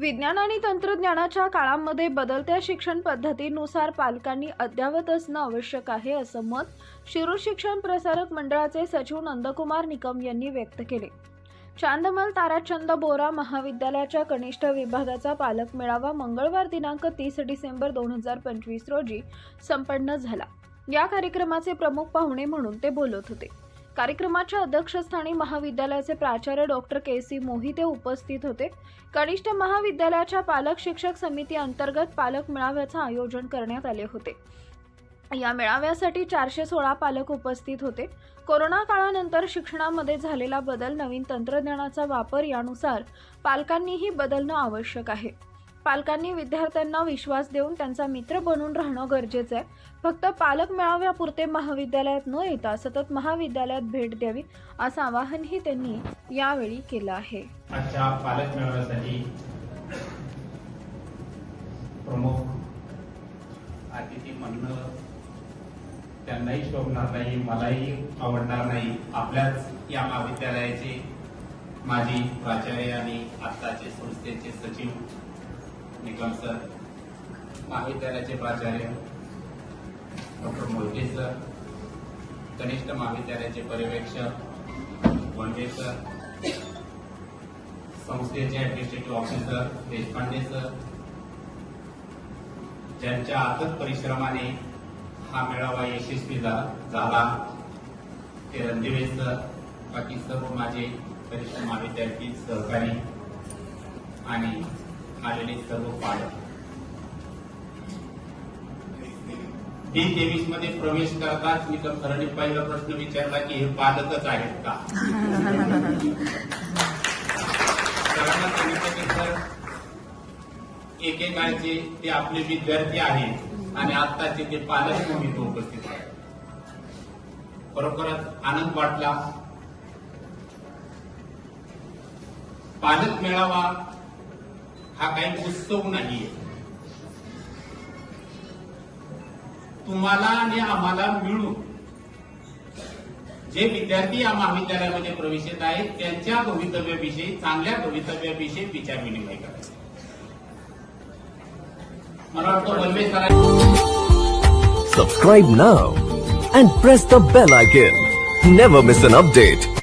विज्ञान आणि तंत्रज्ञानाच्या काळामध्ये बदलत्या शिक्षण पद्धतीनुसार पालकांनी अद्यावत असणं आवश्यक आहे असं मत शिरूर शिक्षण प्रसारक मंडळाचे सचिव नंदकुमार निकम यांनी व्यक्त केले. चांदमल ताराचंद बोरा महाविद्यालयाच्या कनिष्ठ विभागाचा पालक मेळावा मंगळवार दिनांक तीस डिसेंबर दोन हजार पंचवीस रोजी संपन्न झाला. या कार्यक्रमाचे प्रमुख पाहुणे म्हणून ते बोलत होते. कार्यक्रमाच्या अध्यक्षस्थानी महाविद्यालयाचे प्राचार्य डॉक्टर के सी मोहिते उपस्थित होते. कनिष्ठ महाविद्यालयाच्या पालक शिक्षक समिती अंतर्गत पालक मेळाव्याचं आयोजन करण्यात आले होते. या मेळाव्यासाठी चारशे सोळा पालक उपस्थित होते. कोरोना काळानंतर शिक्षणामध्ये झालेला बदल नवीन तंत्रज्ञानाचा वापर यानुसार पालकांनीही बदलणं आवश्यक आहे. पालकांनी विद्यार्थ्यांना विश्वास देऊन त्यांचा मित्र बनून राहणं गरजेचं आहे. फक्त पालक मेळाव्यापुरते महाविद्यालयात न येता सतत महाविद्यालयात भेट द्यावी असं आवाहनही त्यांनी यावेळी केलं आहे. आजच्या पालक मेळाव्यासाठी प्रमुख अतिथी म्हणणं त्यांनाही शोभणार नाही मलाही आवडणार नाही. आपल्याच या महाविद्यालयाचे माजी प्राचार्य आणि आत्ताचे संस्थेचे सचिव निगम सर महाविद्यालयाचे प्राचार्य डॉक्टर मोहिते सर कनिष्ठ महाविद्यालयाचे पर्यवेक्षक वनवे सर संस्थेचे ऍडमिनिस्ट्रेटिव्ह ऑफिसर देशपांडे सर. ज्यांच्या अथक परिश्रमाने हा मेळावा यशस्वी झाला. ते रणदिवे सर बाकी सर्व माझे कनिष्ठ महाविद्यार्थी सहकारी आणि आलेले सर्व पालक डी तेवीसमध्ये प्रवेश करताच मी तर खरंच पहिला प्रश्न विचारला की हे पालकच आहेत का? सरांना सांगितलं की सर एकेकाळचे ते आपले विद्यार्थी आहेत आणि आत्ताचे ते पालक म्हणून इथे उपस्थित आहेत. खरोखरच आनंद वाटला. पालक मेळावा हा काही उत्सव नाहीये तुम्हाला आणि आम्हाला मिळून जे विद्यार्थी या महाविद्यालयामध्ये प्रवेशित आहेत त्यांच्या भवितव्याविषयी चांगल्या भवितव्याविषयी विचार विनिमय करायचा मला वाटतं वल्वे सरांनी Subscribe now and press the bell icon. Never miss an update.